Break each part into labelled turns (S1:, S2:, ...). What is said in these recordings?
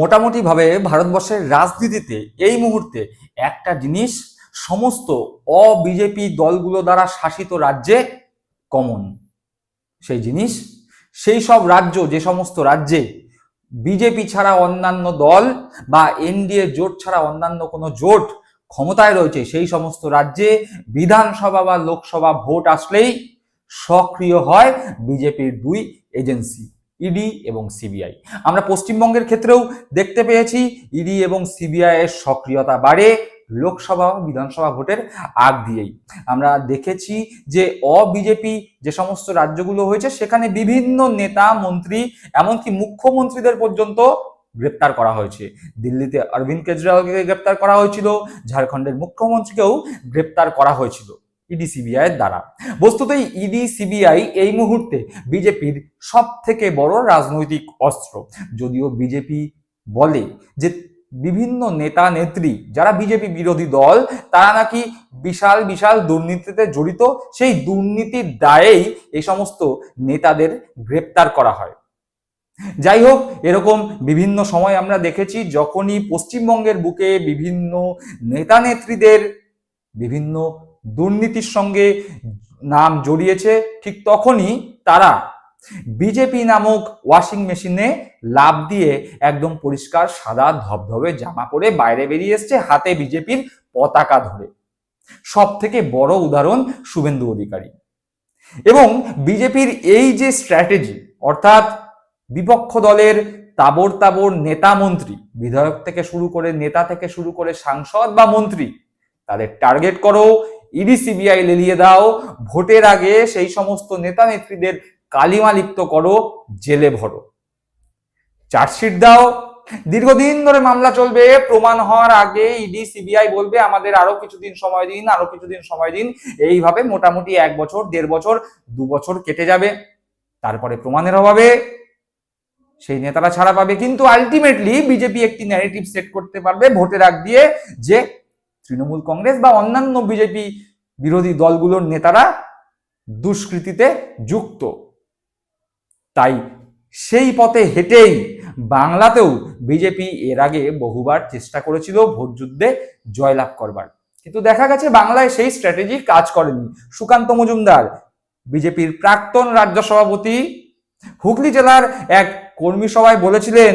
S1: মোটামুটিভাবে ভারতবর্ষের রাজনীতিতে এই মুহূর্তে একটা জিনিস সমস্ত অ বিজেপি দলগুলো দ্বারা শাসিত রাজ্যে কমন। সেই জিনিস, সেই সব রাজ্য, যে সমস্ত রাজ্যে বিজেপি ছাড়া অন্যান্য দল বা এনডিএ জোট ছাড়া অন্যান্য কোনো জোট ক্ষমতায় রয়েছে, সেই সমস্ত রাজ্যে বিধানসভা বা লোকসভা ভোট আসলেই সক্রিয় হয় বিজেপির দুই এজেন্সি। ইডি এবং সিবিআই আমরা পশ্চিমবঙ্গের ক্ষেত্রেও দেখতে পেয়েছি ইডি এবং সিবিআই এর সক্রিয়তা বাড়ে লোকসভা, বিধানসভা ভোটের আগ দিয়েই। আমরা দেখেছি যে অ বিজেপি যে সমস্ত রাজ্যগুলো হয়েছে, সেখানে বিভিন্ন নেতা, মন্ত্রী, এমনকি মুখ্যমন্ত্রীদের পর্যন্ত গ্রেপ্তার করা হয়েছে। দিল্লিতে অরবিন্দ কেজরিওয়ালকে গ্রেপ্তার করা হয়েছিল, ঝাড়খণ্ডের মুখ্যমন্ত্রীকেও গ্রেপ্তার করা হয়েছিল। ইডি সিবিআই এর দ্বারা। বস্তুত ইডি সিবিআই এই মুহূর্তে বিজেপির সব থেকে বড় রাজনৈতিক অস্ত্র। যদিও বিজেপি বলে যে বিভিন্ন নেতা নেত্রী যারা বিজেপি বিরোধী দল, তারা নাকি বিশাল বিশাল দুর্নীতিতে জড়িত। সেই দুর্নীতির দায়েই এই সমস্ত নেতাদের গ্রেপ্তার করা হয়। যাই হোক, এরকম বিভিন্ন সময় আমরা দেখেছি যখনই পশ্চিমবঙ্গের বুকে বিভিন্ন নেতা নেত্রীদের বিভিন্ন দুর্নীতির সঙ্গে নাম জড়িয়েছে, ঠিক তখনই তারা বিজেপি নামক ওয়াশিং মেশিনে লাভ দিয়ে একদম পরিষ্কার সাদা ধবধবে জামা পরে বাইরে বেরিয়ে এসছে হাতে বিজেপির পতাকা ধরে। সব থেকে বড় উদাহরণ শুভেন্দু অধিকারী। এবং বিজেপির এই যে স্ট্র্যাটেজি অর্থাৎ বিপক্ষ দলের তাবর তাবর নেতা মন্ত্রী, বিধায়ক থেকে শুরু করে নেতা থেকে শুরু করে সাংসদ বা মন্ত্রী, তাদের টার্গেট করো ইডি সিবিআই লেলিয়ে দাও। ভোটের আগে সেই সমস্ত নেতা নেত্রীদের কালিমা লিপ্ত করো, জেলে ভরো। চার্জশিট দাও। দীর্ঘদিন ধরে মামলা চলবে। প্রমাণ হওয়ার আগে ইডি সিবিআই বলবে, আমাদের আরও কিছুদিন সময় দিন, আরও কিছুদিন সময় দিন। এইভাবে মোটামুটি এক বছর, দেড় বছর, দু বছর কেটে যাবে। তারপরে প্রমাণের অভাবে সেই নেতারা ছাড়া পাবে। কিন্তু আলটিমেটলি বিজেপি একটি ন্যারেটিভ সেট করতে পারবে ভোটের আগ দিয়ে যে তৃণমূল কংগ্রেস বা অন্যান্য বিজেপি বিরোধী দলগুলোর নেতারা দুষ্কৃতিতে যুক্ত। তাই সেই পথে হেঁটেই বাংলাতেও বিজেপি এর আগে বহুবার চেষ্টা করেছিল ভোট যুদ্ধে জয়লাভ করবার। কিন্তু দেখা গেছে বাংলায় সেই স্ট্র্যাটেজি কাজ করেনি। সুকান্ত মজুমদার, বিজেপির প্রাক্তন রাজ্য সভাপতি, হুগলি জেলার এক কর্মী সভায় বলেছিলেন,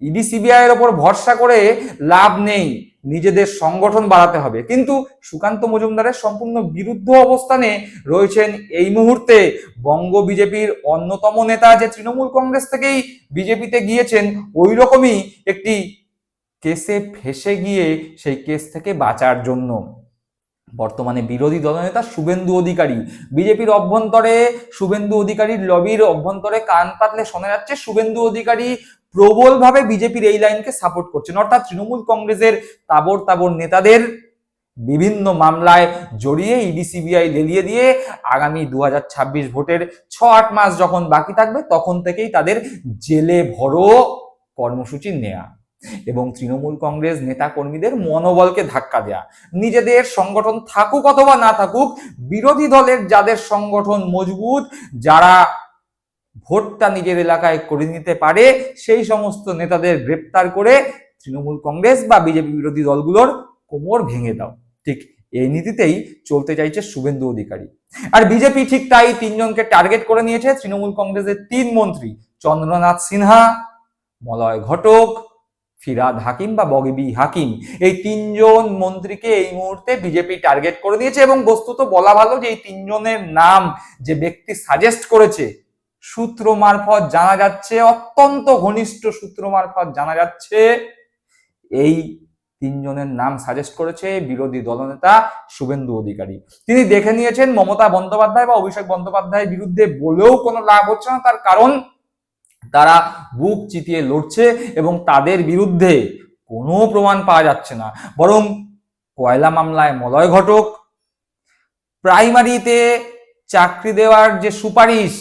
S1: ইডি, সিবিআই এর ওপর ভরসা করে লাভ নেই। নিজেদের সংগঠন বাড়াতে হবে। কিন্তু সুকান্ত মজুমদারের সম্পূর্ণ বিরুদ্ধ অবস্থানে রয়েছেন এই মুহূর্তে বঙ্গ বিজেপির অন্যতম নেতা যে তৃণমূল কংগ্রেস থেকেই বিজেপিতে গিয়েছেন ওই রকমই একটি কেসে ফেসে গিয়ে সেই কেস থেকে বাঁচার জন্য। বর্তমানে বিরোধী দলনেতা শুভেন্দু অধিকারী। বিজেপির অভ্যন্তরে শুভেন্দু অধিকারীর লবির অভ্যন্তরে কান পাতলে শোনা যাচ্ছে শুভেন্দু অধিকারী প্রবলভাবে বিজেপির এই লাইনকে সাপোর্ট করছেন। অর্থাৎ তৃণমূল কংগ্রেসের তাবর তাবর নেতাদের বিভিন্ন মামলায় জড়িয়ে ইডি, সিবিআই লেলিয়ে দিয়ে আগামী দু হাজার ছাব্বিশ ভোটের ছ আট মাস যখন বাকি থাকবে, তখন থেকেই তাদের জেলে ভরো কর্মসূচি নেয়া এবং তৃণমূল কংগ্রেস নেতা কর্মীদের মনোবলকে ধাক্কা দেয়া। নিজেদের সংগঠন থাকুক অথবা না থাকুক, বিরোধী দলের যাদের সংগঠন মজবুত, যারা ভোটটা নিজের এলাকায় করে নিতে পারে, সেই সমস্ত নেতাদের গ্রেপ্তার করে তৃণমূল কংগ্রেস বা বিজেপি বিরোধী দলগুলোর কোমর ভেঙে দাও। ঠিক এই নীতিতেই চলতে চাইছে শুভেন্দু অধিকারী। আর বিজেপি ঠিক তাই তিনজনকে টার্গেট করে নিয়েছে। তৃণমূল কংগ্রেসের তিন মন্ত্রী চন্দ্রনাথ সিনহা, মলয় ঘটক, ফিরাদ হাকিম বা বগিবি হাকিম। এই তিনজন মন্ত্রীকে এই মুহূর্তে বিজেপি টার্গেট করে দিয়েছে এবং বস্তুত বলা ভালো যে এই তিনজনের নাম যে ব্যক্তি সাজেস্ট করেছে সূত্র মারফত জানা যাচ্ছে, অত্যন্ত ঘনিষ্ঠ সূত্র মারফত জানা যাচ্ছে, এই তিনজনের নাম সাজেস্ট করেছে বিরোধী দলনেতা শুভেন্দু অধিকারী। তিনি দেখে নিয়েছেন মমতা বন্দ্যোপাধ্যায় বা অভিষেক বন্দ্যোপাধ্যায়ের বিরুদ্ধে বলেও কোনো লাভ হচ্ছে না, তার কারণ তারা বুক চিতিয়ে লড়ছে এবং তাদের বিরুদ্ধে কোনো প্রমাণ পাওয়া যাচ্ছে না। বরং কয়লা মামলায় মলয় ঘটক, প্রাইমারিতে চাকরি দেওয়ার যে সুপারিশ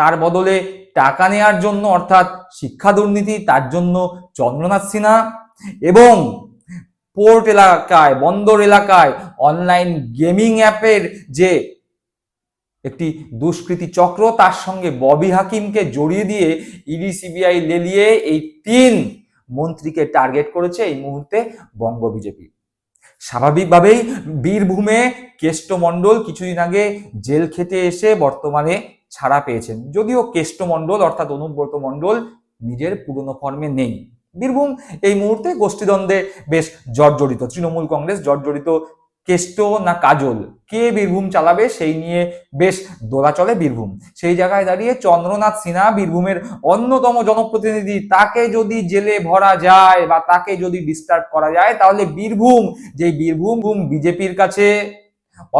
S1: তার বদলে টাকা নেওয়ার জন্য, অর্থাৎ শিক্ষা দুর্নীতি, তার জন্য চন্দ্রনাথ সিনহা এবং পোর্ট এলাকায়, বন্দর এলাকায় অনলাইন গেমিং অ্যাপের যে একটি দুষ্কৃতি চক্র, তার সঙ্গে ববি হাকিমকে জড়িয়ে দিয়ে ইডি, সিবিআই লেলিয়ে এই তিন মন্ত্রীকে টার্গেট করেছে এই মুহূর্তে বঙ্গ বিজেপি। স্বাভাবিকভাবেই বীরভূমে কেষ্টমণ্ডল কিছুদিন আগে জেল খেতে এসে বর্তমানে ছাড়া পেয়েছেন। যদিও কেষ্টমণ্ডল অর্থাৎ অনুব্রত মণ্ডল নিজের পুরনো ফর্মে নেই। বীরভূম এই মুহূর্তে গোষ্ঠীদ্বন্দ্বে বেশ জর্জরিত। তৃণমূল কংগ্রেস জর্জরিত কেষ্ট না কাজল? কে বীরভূম চালাবে সেই নিয়ে বেশ দোলাচলে বীরভূম। সেই জায়গায় দাঁড়িয়ে চন্দ্রনাথ সিনহা বীরভূমের অন্যতম জনপ্রতিনিধি। তাকে যদি জেলে ভরা যায় বা তাকে যদি ডিস্টার্ব করা যায়, তাহলে বীরভূম যে বীরভূম বিজেপির কাছে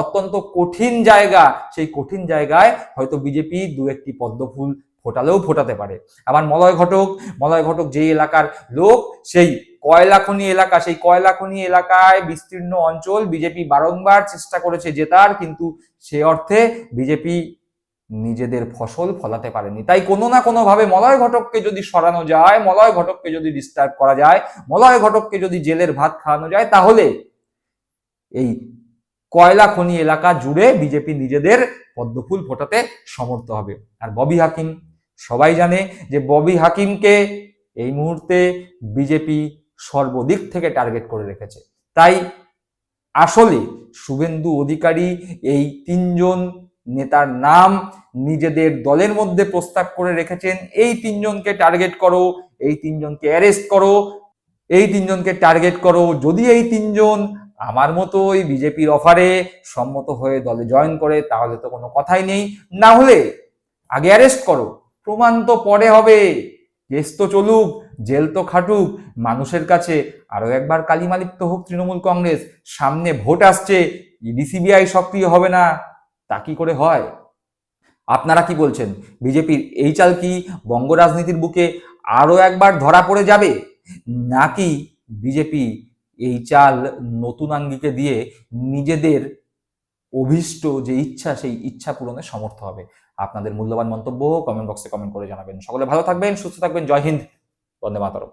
S1: অত্যন্ত কঠিন জায়গা, সেই কঠিন জায়গায় হয়তো বিজেপি দু একটি পদ্মফুল ফোটালেও ফোটাতে পারে। আবার মলয় ঘটক মলয় ঘটক যেই এলাকার লোক, সেই কয়লা খনি এলাকা, সেই কয়লা খনি এলাকায় বিস্তীর্ণ অঞ্চল বিজেপি বারংবার চেষ্টা করেছে জেতার, কিন্তু সে অর্থে বিজেপি নিজেদের ফসল ফলাতে পারেনি। তাই কোনো না কোনো ভাবে মলয় ঘটককে যদি সরানো যায়, মলয় ঘটককে যদি ডিস্টার্ব করা যায়, মলয় ঘটককে যদি জেলের ভাত খাওয়ানো যায়, তাহলে এই কয়লা খনি এলাকা জুড়ে বিজেপি নিজেদের পদ্মফুল ফোটাতে সমর্থ হবে। আর ববি হাকিম, সবাই জানে যে ববি হাকিমকে এই মুহূর্তে বিজেপি সর্বদিক থেকে টার্গেট করে রেখেছে। তাই আসলে শুভেন্দু অধিকারী এই তিনজন নেতার নাম নিজেদের দলের মধ্যে প্রস্তাব করে রেখেছেন। এই তিনজনকে টার্গেট করো, এই তিনজনকে অ্যারেস্ট করো, এই তিনজনকে টার্গেট করো। যদি এই তিনজন আমার মতো ওই বিজেপির অফারে সম্মত হয়ে দলে জয়েন করে, তাহলে তো কোনো কথাই নেই। না হলে আগে অ্যারেস্ট করো। প্রমাণ তো পরে হবে। কেস তো চলুক জেল তো খাটুক। মানুষের কাছে আরও একবার কালিমালিপ্ত হোক তৃণমূল কংগ্রেস। সামনে ভোট আসছে ইডিসিবিআই সক্রিয় হবে না। তা কি করে হয়? আপনারা কি বলছেন? বিজেপির এই চাল কি বঙ্গ রাজনীতির বুকে আরও একবার ধরা পড়ে যাবে? নাকি বিজেপি এই চাল নতুন আঙ্গিকে দিয়ে নিজেদের অভীষ্ট যে ইচ্ছা, সেই ইচ্ছা পূরণে সমর্থ হবে। আপনাদের মূল্যবান মন্তব্য কমেন্ট বক্সে কমেন্ট করে জানাবেন। সকলে ভালো থাকবেন, সুস্থ থাকবেন। জয় হিন্দ। বন্দে মাতরম।